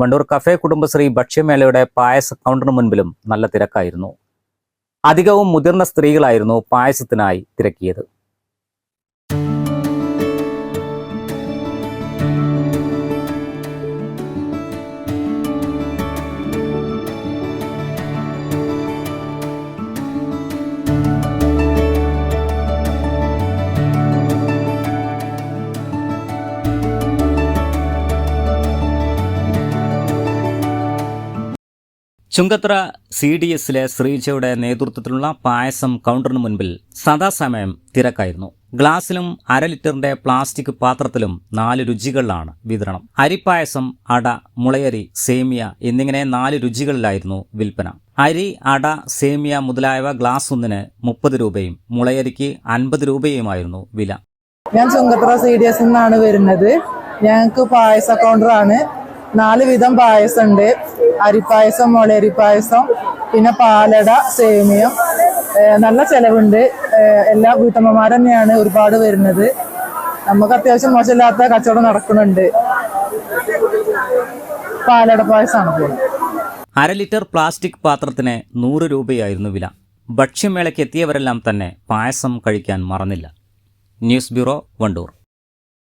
Wandoor cafe Kudumbashree ഭക്ഷ്യമേളയുടെ പായസ കൗണ്ടറിന് മുൻപിലും നല്ല തിരക്കായിരുന്നു. അധികവും മുതിർന്ന സ്ത്രീകളായിരുന്നു പായസത്തിനായി തിരക്കിയത്. ചുങ്കത്ര സി ഡി എസിലെ ശ്രീജയുടെ നേതൃത്വത്തിലുള്ള പായസം കൗണ്ടറിന് മുൻപിൽ സദാസമയം തിരക്കായിരുന്നു. ഗ്ലാസിലും അര ലിറ്ററിന്റെ പ്ലാസ്റ്റിക് പാത്രത്തിലും നാല് രുചികളിലാണ് വിതരണം. അരിപ്പായസം അട മുളയരി സേമിയ എന്നിങ്ങനെ നാല് രുചികളിലായിരുന്നു വിൽപ്പന. അരി അട സേമിയ മുതലായവ ഗ്ലാസ് ഒന്നിന് മുപ്പത് രൂപയും മുളയരിക്ക് അൻപത് രൂപയുമായിരുന്നു വില. ഞാൻ ചുങ്കത്ര സി ഡി എസ് നിന്നാണ് വരുന്നത്. ഞങ്ങൾക്ക് പായസ കൗണ്ടറാണ്. നാല് വിധം പായസം ഉണ്ട് അരിപ്പായസം മുളയരി പായസം പിന്നെ പാലട സേമിയം. നല്ല ചെലവുണ്ട്. എല്ലാ വീട്ടമ്മമാർ തന്നെയാണ് ഒരുപാട് വരുന്നത്. നമുക്ക് അത്യാവശ്യം മോശമില്ലാത്ത കച്ചവടം നടക്കുന്നുണ്ട്. പാലട പായസമാണ് അര ലിറ്റർ പ്ലാസ്റ്റിക് പാത്രത്തിന് നൂറ് രൂപയായിരുന്നു വില. ഭക്ഷ്യമേളയ്ക്ക് എത്തിയവരെല്ലാം തന്നെ പായസം കഴിക്കാൻ മറന്നില്ല. News bureau Wandoor.